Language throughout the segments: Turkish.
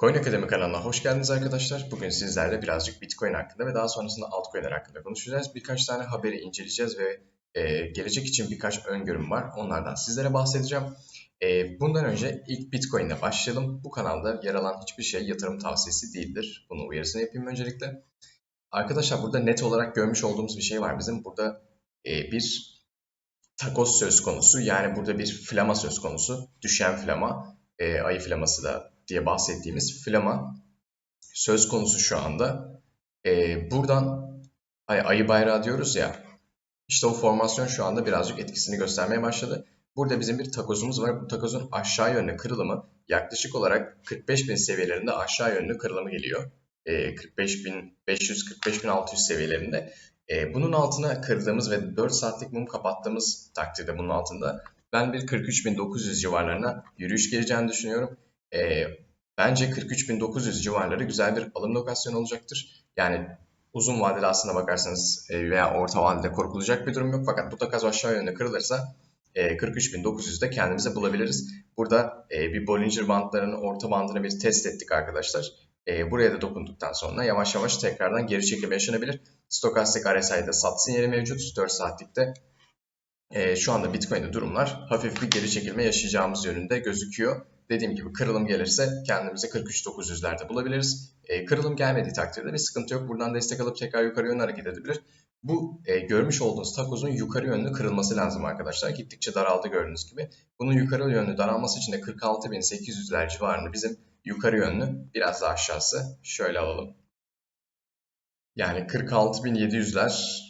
Coin Akademi kanalına hoş geldiniz arkadaşlar. Bugün sizlerle birazcık Bitcoin hakkında ve daha sonrasında altcoin'ler hakkında konuşacağız. Birkaç tane haberi inceleyeceğiz ve e, gelecek için birkaç öngörüm var. Onlardan sizlere bahsedeceğim. E, bundan önce ilk Bitcoin ile başlayalım. Bu kanalda yer alan hiçbir şey yatırım tavsiyesi değildir. Bunu uyarısını yapayım öncelikle. Arkadaşlar burada net olarak görmüş olduğumuz bir şey var bizim. Burada e, bir takoz söz konusu. Yani burada bir flama söz konusu. Düşen flama. E, ayı flaması da diye bahsettiğimiz flama söz konusu şu anda. Ee, buradan ay, ayı bayrağı diyoruz ya işte o formasyon şu anda birazcık etkisini göstermeye başladı. Burada bizim bir takozumuz var. Bu takozun aşağı yönlü kırılımı yaklaşık olarak 45.000 seviyelerinde aşağı yönlü kırılımı geliyor. E, 45.500-45.600 seviyelerinde. E, bunun altına kırdığımız ve 4 saatlik mum kapattığımız takdirde bunun altında ben bir 43.900 civarlarına yürüyüş geleceğini düşünüyorum. E, bence 43.900 civarları güzel bir alım lokasyonu olacaktır. Yani uzun vadede aslına bakarsanız e, veya orta vadede korkulacak bir durum yok. Fakat bu takas aşağı yönde kırılırsa e, 43.900'de kendimize bulabiliriz. Burada e, bir Bollinger bandlarının orta bandını bir test ettik arkadaşlar. E, buraya da dokunduktan sonra yavaş yavaş tekrardan geri çekilme yaşanabilir. Stokastik RSI'de sat sinyali mevcut. 4 saatlikte e, şu anda Bitcoin'de durumlar hafif bir geri çekilme yaşayacağımız yönünde gözüküyor. Dediğim gibi kırılım gelirse kendimizi 43.900'lerde bulabiliriz. E, kırılım gelmediği takdirde bir sıkıntı yok. Buradan destek alıp tekrar yukarı yönlü hareket edebilir. Bu e, görmüş olduğunuz takozun yukarı yönlü kırılması lazım arkadaşlar. Gittikçe daraldı gördüğünüz gibi. Bunun yukarı yönlü daralması için de 46.800'ler civarında bizim yukarı yönlü biraz daha aşağısı. Şöyle alalım. Yani 46.700'ler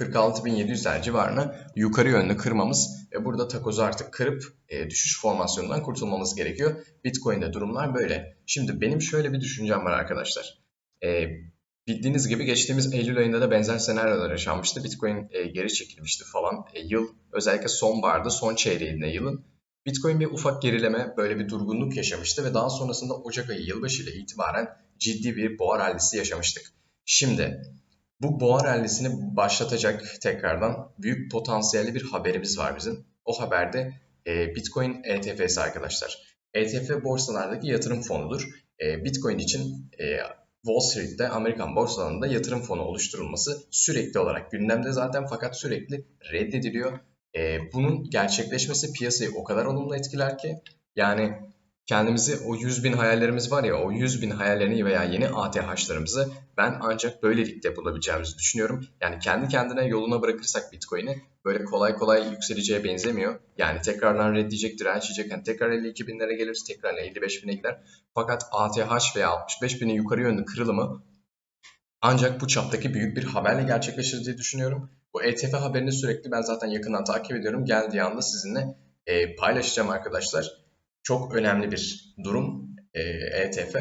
46.700'ler civarına yukarı yönlü kırmamız ve burada takozu artık kırıp e, düşüş formasyonundan kurtulmamız gerekiyor. Bitcoin'de durumlar böyle. Şimdi benim şöyle bir düşüncem var arkadaşlar. E, bildiğiniz gibi geçtiğimiz Eylül ayında da benzer senaryolar yaşanmıştı. Bitcoin e, geri çekilmişti falan. E, yıl özellikle sonbaharda son çeyreğinde yılın Bitcoin bir ufak gerileme, böyle bir durgunluk yaşamıştı ve daha sonrasında Ocak ayı yılbaşı ile itibaren ciddi bir boğa rallisi yaşamıştık. Şimdi bu boğa rallisini başlatacak tekrardan büyük potansiyelli bir haberimiz var bizim. O haberde e, Bitcoin ETF'si arkadaşlar. ETF borsalardaki yatırım fonudur. E, Bitcoin için e, Wall Street'te Amerikan borsalarında yatırım fonu oluşturulması sürekli olarak gündemde zaten fakat sürekli reddediliyor. E, bunun gerçekleşmesi piyasayı o kadar olumlu etkiler ki yani kendimizi o 100 bin hayallerimiz var ya o 100 bin hayallerini veya yeni ATH'larımızı ben ancak böylelikle bulabileceğimizi düşünüyorum. Yani kendi kendine yoluna bırakırsak Bitcoin'i böyle kolay kolay yükseleceğe benzemiyor. Yani tekrardan reddeyecek, dirençleyecek. Yani tekrar 52 binlere gelir, tekrar 55 bine gider. Fakat ATH veya 65 binin yukarı yönlü kırılımı ancak bu çaptaki büyük bir haberle gerçekleşir diye düşünüyorum. Bu ETF haberini sürekli ben zaten yakından takip ediyorum. Geldiği anda sizinle e, paylaşacağım arkadaşlar çok önemli bir durum e, ETF.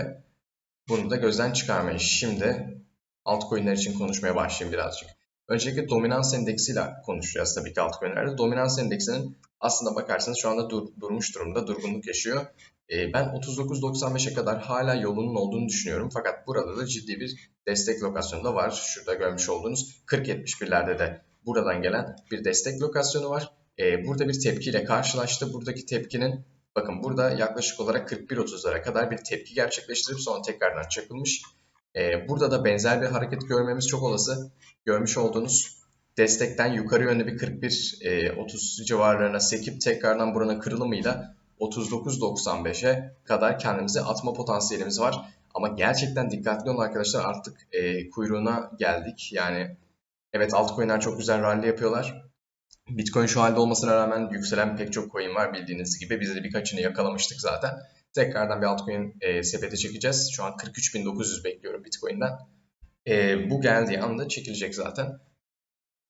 Bunu da gözden çıkarmayın. Şimdi altcoin'ler için konuşmaya başlayayım birazcık. Öncelikle dominans endeksiyle konuşacağız tabii ki altcoin'lerde. Dominans endeksinin aslında bakarsanız şu anda dur, durmuş durumda, durgunluk yaşıyor. E, ben 39.95'e kadar hala yolunun olduğunu düşünüyorum. Fakat burada da ciddi bir destek lokasyonu da var. Şurada görmüş olduğunuz 40.71'lerde de buradan gelen bir destek lokasyonu var. E, burada bir tepkiyle karşılaştı. Buradaki tepkinin Bakın burada yaklaşık olarak 41.30'lara kadar bir tepki gerçekleştirip sonra tekrardan çakılmış. Ee, burada da benzer bir hareket görmemiz çok olası. Görmüş olduğunuz destekten yukarı yönlü bir 41-30 e, civarlarına sekip tekrardan buranın kırılımıyla 39.95'e kadar kendimize atma potansiyelimiz var. Ama gerçekten dikkatli olun arkadaşlar artık e, kuyruğuna geldik. Yani evet altcoin'ler çok güzel rally yapıyorlar. Bitcoin şu halde olmasına rağmen yükselen pek çok coin var bildiğiniz gibi. Biz de birkaçını yakalamıştık zaten. Tekrardan bir altcoin e, sepete çekeceğiz. Şu an 43.900 bekliyorum Bitcoin'den. E, bu geldiği anda çekilecek zaten.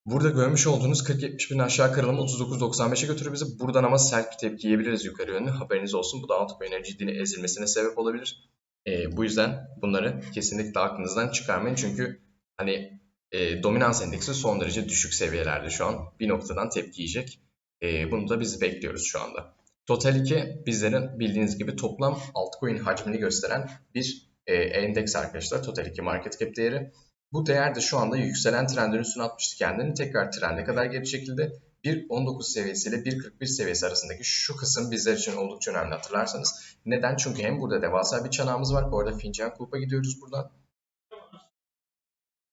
Burada görmüş olduğunuz 40-70 bin aşağı kırılımı 39.95'e götürür bizi. Buradan ama sert bir tepki yiyebiliriz yukarı yönlü. Haberiniz olsun. Bu da altcoin'lerin ciddi ezilmesine sebep olabilir. E, bu yüzden bunları kesinlikle aklınızdan çıkarmayın. Çünkü hani e, dominans endeksi son derece düşük seviyelerde şu an. Bir noktadan tepki yiyecek. E, bunu da biz bekliyoruz şu anda. Total 2 bizlerin bildiğiniz gibi toplam altcoin hacmini gösteren bir e, endeks arkadaşlar. Total 2 market cap değeri. Bu değer de şu anda yükselen trendin üstüne atmıştı kendini. Tekrar trende kadar geri çekildi. 1.19 seviyesi ile 1.41 seviyesi arasındaki şu kısım bizler için oldukça önemli hatırlarsanız. Neden? Çünkü hem burada devasa bir çanağımız var. Bu arada fincan kulpa gidiyoruz buradan.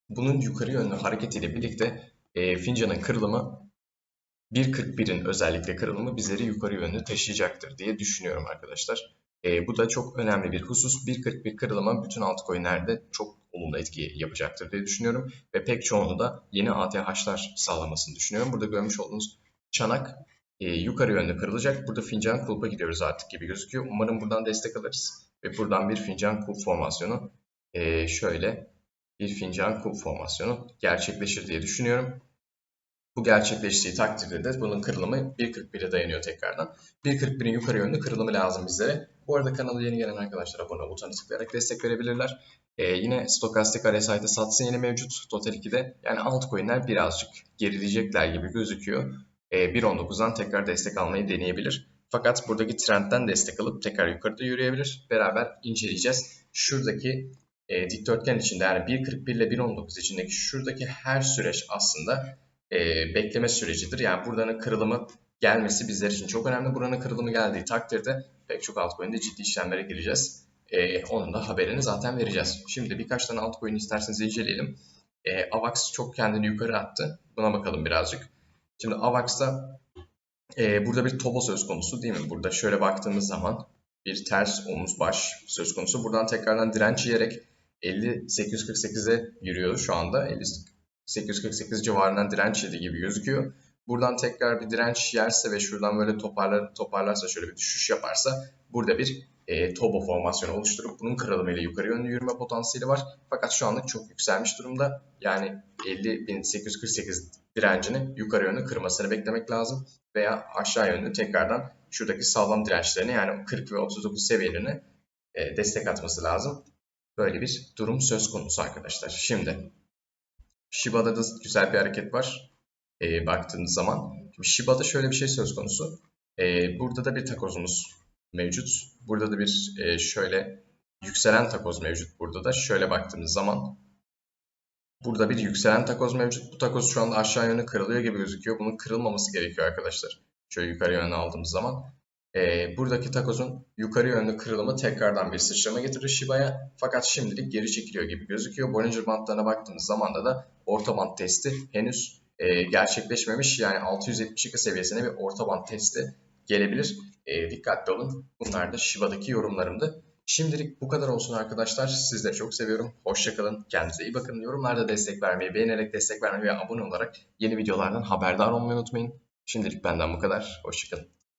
Bunun yukarı yönlü hareketiyle birlikte e, fincanın kırılımı 1.41'in özellikle kırılımı bizleri yukarı yönlü taşıyacaktır diye düşünüyorum arkadaşlar. E, bu da çok önemli bir husus. 1.41 kırılımı bütün altcoin'lerde çok olumlu etki yapacaktır diye düşünüyorum. Ve pek çoğunu da yeni ATH'lar sağlamasını düşünüyorum. Burada görmüş olduğunuz çanak e, yukarı yönde kırılacak. Burada fincan kulpa gidiyoruz artık gibi gözüküyor. Umarım buradan destek alırız. Ve buradan bir fincan kulp formasyonu e, şöyle bir fincan kulp formasyonu gerçekleşir diye düşünüyorum. Bu gerçekleştiği takdirde de bunun kırılımı 1.41'e dayanıyor tekrardan. 1.41'in yukarı yönlü kırılımı lazım bizlere. Bu arada kanala yeni gelen arkadaşlar abone ol butonuna tıklayarak destek verebilirler. Ee, yine stokastik RSI'de satsı yeni mevcut. Total 2'de yani altcoin'ler birazcık gerileyecekler gibi gözüküyor. Ee, 1.19'dan tekrar destek almayı deneyebilir. Fakat buradaki trendten destek alıp tekrar yukarıda yürüyebilir. Beraber inceleyeceğiz. Şuradaki e, dikdörtgen içinde yani 1.41 ile 1.19 içindeki şuradaki her süreç aslında e, bekleme sürecidir. Yani buradanın kırılımı gelmesi bizler için çok önemli. Buranın kırılımı geldiği takdirde pek çok altcoin'de ciddi işlemlere gireceğiz. E, onun da haberini zaten vereceğiz. Şimdi birkaç tane altcoin isterseniz inceleyelim. E, AVAX çok kendini yukarı attı. Buna bakalım birazcık. Şimdi AVAX'ta e, burada bir tobo söz konusu değil mi? Burada şöyle baktığımız zaman bir ters omuz baş söz konusu. Buradan tekrardan direnç yiyerek 50.848'e yürüyor şu anda. 848 civarından direnç yedi gibi gözüküyor. Buradan tekrar bir direnç yerse ve şuradan böyle toparlar, toparlarsa şöyle bir düşüş yaparsa burada bir e, Tobo formasyonu oluşturup bunun kırılımıyla yukarı yönlü yürüme potansiyeli var. Fakat şu anlık çok yükselmiş durumda. Yani 50.848 direncini yukarı yönlü kırmasını beklemek lazım. Veya aşağı yönlü tekrardan şuradaki sağlam dirençlerini yani 40 ve 39 seviyelerini e, destek atması lazım. Böyle bir durum söz konusu arkadaşlar. Şimdi Shiba'da da güzel bir hareket var e, baktığınız zaman. Şimdi Shiba'da şöyle bir şey söz konusu. E, burada da bir takozumuz mevcut. Burada da bir e, şöyle yükselen takoz mevcut burada da. Şöyle baktığımız zaman burada bir yükselen takoz mevcut. Bu takoz şu anda aşağı yönlü kırılıyor gibi gözüküyor. Bunun kırılmaması gerekiyor arkadaşlar. Şöyle yukarı yönlü aldığımız zaman. E, buradaki takozun yukarı yönlü kırılımı tekrardan bir sıçrama getirir Shiba'ya. Fakat şimdilik geri çekiliyor gibi gözüküyor. Bollinger Bandlarına baktığımız zaman da orta band testi henüz e, gerçekleşmemiş. Yani 672 seviyesine bir orta band testi gelebilir. E, dikkatli olun. Bunlar da Shiba'daki yorumlarımdı. Şimdilik bu kadar olsun arkadaşlar. Sizleri çok seviyorum. Hoşçakalın. Kendinize iyi bakın. Yorumlarda destek vermeyi, beğenerek destek vermeyi ve abone olarak yeni videolardan haberdar olmayı unutmayın. Şimdilik benden bu kadar. Hoşçakalın.